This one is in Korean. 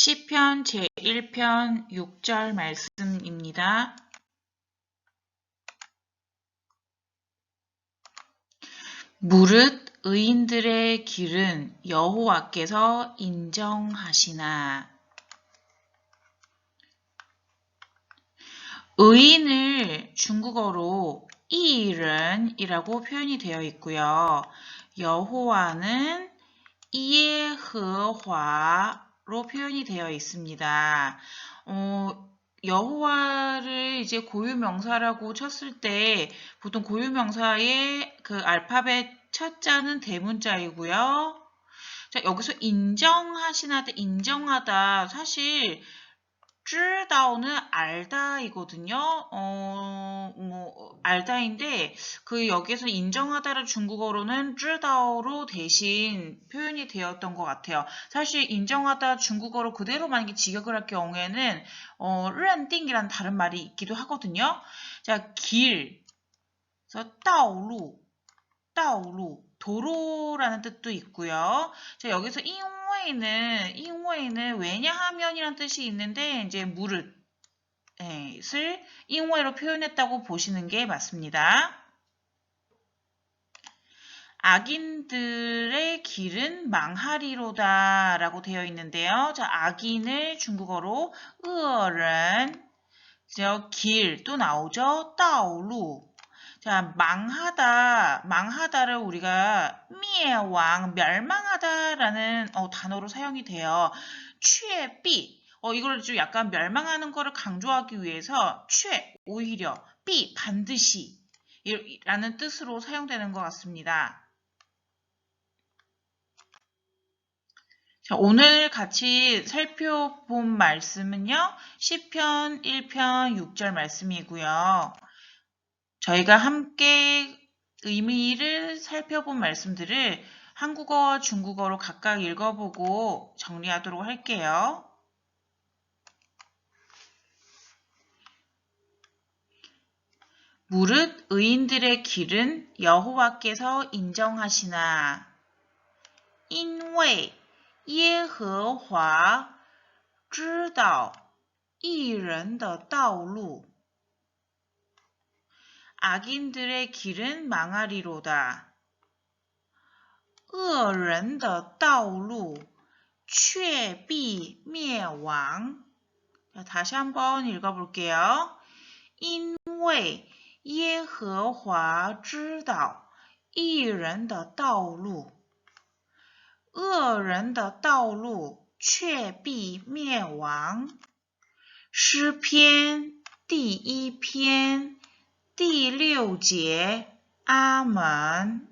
시편 제1편 6절 말씀입니다. 무릇 의인들의 길은 여호와께서 인정하시나 의인을 중국어로 이른이라고 표현이 되어 있고요. 여호와는 예허화 로 표현이 되어 있습니다. 어, 여호와를 이제 고유 명사라고 쳤을 때 보통 고유 명사의 그 알파벳 첫 자는 대문자이고요. 자, 여기서 인정하시나 때 인정하다 사실 知道는 알다이거든요. 어, 뭐 알다인데 그 여기서 인정하다를 중국어로는 知道로 대신 표현이 되었던 것 같아요. 사실 인정하다 중국어로 그대로 만약에 직역을 할 경우에는 어, 认定이라는 다른 말이 있기도 하거든요. 자, 길. 그래서 道路, 道路, 도로라는 뜻도 있고요. 자, 여기서 인 웨이는 인웨이는 왜냐하면이라는 뜻이 있는데 이제 무릇을 인웨이로 표현했다고 보시는 게 맞습니다. 악인들의 길은 망하리로다 라고 되어 있는데요. 자, 악인을 중국어로 으어른 길또 나오죠. 道路 자, 망하다, 망하다를 우리가 미에왕, 멸망 하다라는 어, 단어로 사용이 돼요. 취비, 어, 이걸 좀 약간 멸망하는 거를 강조하기 위해서 취, 오히려, 비, 반드시 라는 뜻으로 사용되는 것 같습니다. 자, 오늘 같이 살펴본 말씀은요. 10편 1편 6절 말씀이고요. 저희가 함께 의미를 살펴본 말씀들을 한국어와 중국어로 각각 읽어보고 정리하도록 할게요. 무릇 의인들의 길은 여호와께서 인정하시나 因为耶和华知道一人的道路 악인들의 길은 망하리로다. 恶人的道路却必灭亡. 다시 한번 읽어볼게요. 因为耶和华知道一人的道路，恶人的道路却必灭亡。诗篇第一篇第六节，阿门。